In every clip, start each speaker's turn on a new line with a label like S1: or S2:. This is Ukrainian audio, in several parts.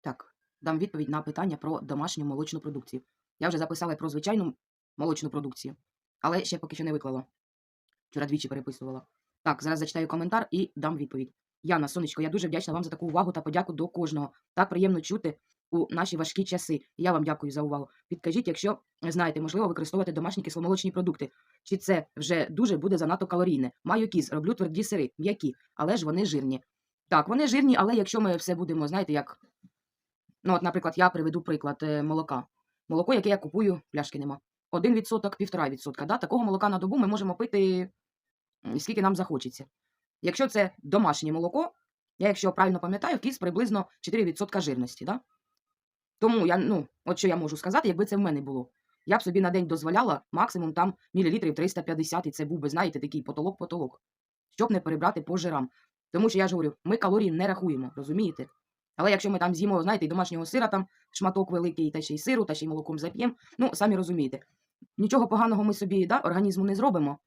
S1: Так, дам відповідь на питання про домашню молочну продукцію. Я вже записала про звичайну молочну продукцію, але ще поки що не виклала. Вчора двічі переписувала. Так, зараз зачитаю коментар і дам відповідь. Яна, сонечко, я дуже вдячна вам за таку увагу та подяку до кожного. Так приємно чути у наші важкі часи. Я вам дякую за увагу. Підкажіть, якщо знаєте, можливо використовувати домашні кисломолочні продукти. Чи це вже дуже буде занадто калорійне? Маю кіз, роблю тверді сири, м'які, але ж вони жирні. Так, вони жирні, але якщо ми все будемо, знаєте, як. Ну, от, наприклад, я приведу приклад е, молока. Молоко, яке я купую, пляшки нема. 1%, 1,5%. Да? Такого молока на добу ми можемо пити скільки нам захочеться. Якщо це домашнє молоко, я, якщо правильно пам'ятаю, кіс приблизно 4% жирності. Да? Тому я, ну, от що я можу сказати, якби це в мене було. Я б собі на день дозволяла максимум там мілілітрів 350, і це був би, знаєте, такий потолок-потолок, щоб не перебрати по жирам. Тому що я ж говорю, ми калорії не рахуємо, розумієте? Але якщо ми там з'їмо, знаєте, і домашнього сира, там шматок великий, та ще й сиру, та ще й молоком зап'ємо, ну, самі розумієте. Нічого поганого ми собі да, організму не зробимо,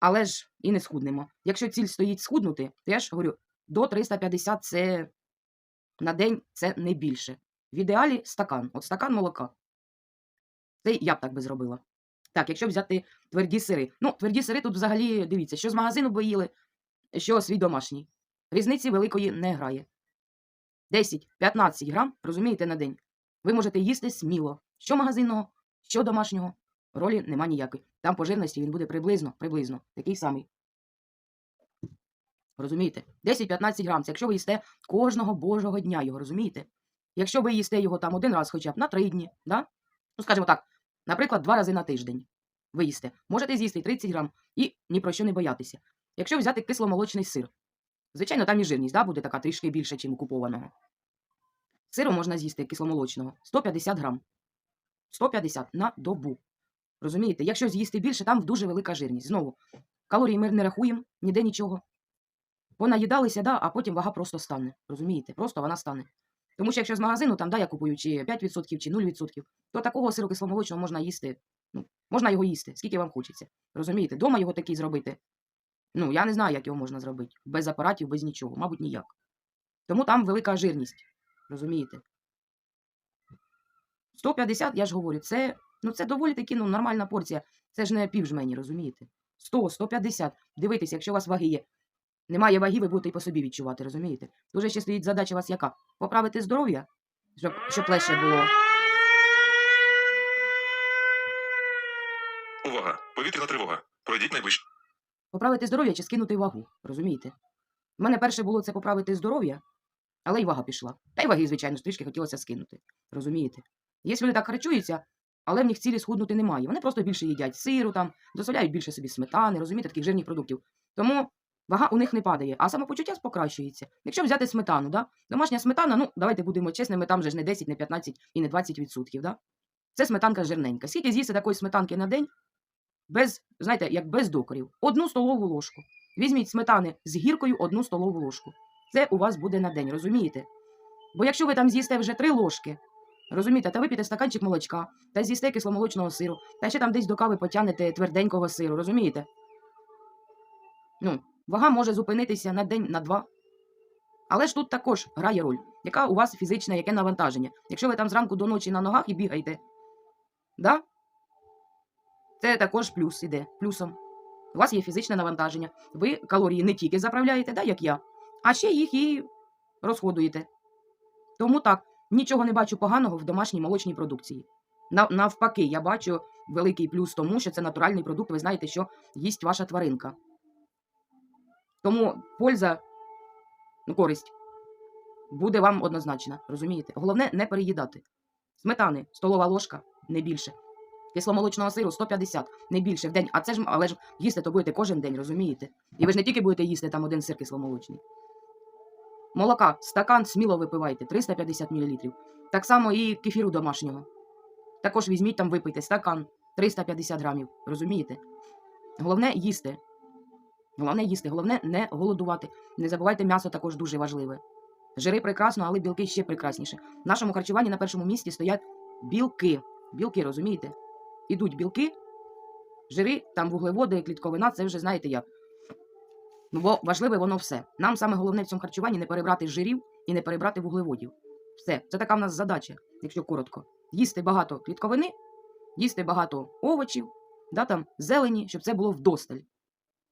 S1: але ж і не схуднемо. Якщо ціль стоїть схуднути, то я ж говорю, до 350 це на день це не більше. В ідеалі стакан. От стакан молока. Це я б так би зробила. Так, якщо взяти тверді сири. Ну, тверді сири тут взагалі дивіться, що з магазину б ви їли, що свій домашній. Різниці великої не грає. 10-15 грам, розумієте, на день. Ви можете їсти сміло. Що магазинного, що домашнього. Ролі нема ніякої. Там по жирності він буде приблизно, приблизно такий самий. Розумієте? 10-15 грам. Це якщо ви їсте кожного божого дня його, розумієте? Якщо ви їсте його там один раз хоча б на три дні, да? ну скажімо так, наприклад, два рази на тиждень ви їсте, можете з'їсти 30 грам і ні про що не боятися. Якщо взяти кисломолочний сир, звичайно, там і жирність да, буде така трішки більше, ніж у купованого. Сиру можна з'їсти кисломолочного 150 грам. 150 на добу. Розумієте, якщо з'їсти більше, там дуже велика жирність. Знову, калорії ми не рахуємо, ніде нічого. Понаїдалися, да, а потім вага просто стане. Розумієте? Просто вона стане. Тому що якщо з магазину, там, да, я купую чи 5% чи 0%, то такого сиру кисломолочного можна їсти. Ну, можна його їсти, скільки вам хочеться. Розумієте? Дома його такий зробити. Ну, я не знаю, як його можна зробити. Без апаратів, без нічого. Мабуть, ніяк. Тому там велика жирність. Розумієте? 150, я ж говорю, це, ну, це доволі таки ну, нормальна порція. Це ж не півжмені, розумієте? 100, 150. Дивитися, якщо у вас ваги є. Немає ваги, ви будете і по собі відчувати, розумієте? Дуже ще стоїть задача у вас яка? Поправити здоров'я, щоб, щоб легше було.
S2: Увага! Повітряна тривога. Пройдіть найближче.
S1: Поправити здоров'я чи скинути вагу, розумієте? У мене перше було це поправити здоров'я, але й вага пішла. Та й ваги, звичайно, трішки хотілося скинути. Розумієте? Є люди так харчуються, але в них цілі схуднути немає. Вони просто більше їдять сиру, там, дозволяють більше собі сметани, розумієте, таких жирних продуктів. Тому вага у них не падає, а самопочуття покращується. Якщо взяти сметану, да? домашня сметана, ну давайте будемо чесними, там же ж не 10, не 15 і не 20%. Да? Це сметанка жирненька. Скільки з'їсти такої сметанки на день? Без, знаєте, як без докорів. Одну столову ложку. Візьміть сметани з гіркою одну столову ложку. Це у вас буде на день, розумієте? Бо якщо ви там з'їсте вже три ложки, розумієте, та вип'єте стаканчик молочка, та з'їсте кисломолочного сиру, та ще там десь до кави потягнете тверденького сиру, розумієте? Ну, вага може зупинитися на день, на два. Але ж тут також грає роль, яка у вас фізична, яке навантаження. Якщо ви там зранку до ночі на ногах і бігаєте, да? Це також плюс іде, плюсом. У вас є фізичне навантаження. Ви калорії не тільки заправляєте, да, як я, а ще їх і розходуєте. Тому так, нічого не бачу поганого в домашній молочній продукції. Навпаки, я бачу великий плюс тому, що це натуральний продукт, ви знаєте, що їсть ваша тваринка. Тому польза, ну, користь буде вам однозначна, розумієте? Головне не переїдати. Сметани, столова ложка, не більше. Кисломолочного сиру 150, не більше в день. А це ж, але ж їсти то будете кожен день, розумієте? І ви ж не тільки будете їсти там один сир кисломолочний. Молока, стакан сміло випивайте, 350 мл. Так само і кефіру домашнього. Також візьміть там випийте стакан 350 грамів, розумієте? Головне їсти. Головне їсти, головне не голодувати. Не забувайте, м'ясо також дуже важливе. Жири прекрасно, але білки ще прекрасніше. В нашому харчуванні на першому місці стоять білки. Білки, розумієте? Ідуть білки, жири, там вуглеводи, клітковина, це вже знаєте як. Ну, бо важливе воно все. Нам саме головне в цьому харчуванні не перебрати жирів і не перебрати вуглеводів. Все, це така в нас задача, якщо коротко. Їсти багато клітковини, їсти багато овочів, да, там, зелені, щоб це було вдосталь.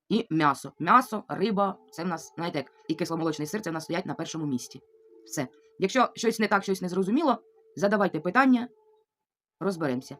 S1: І м'ясо. М'ясо, риба, це в нас, знаєте, як і кисломолочний сир, це в нас стоять на першому місці. Все. Якщо щось не так, щось не зрозуміло, задавайте питання, розберемося.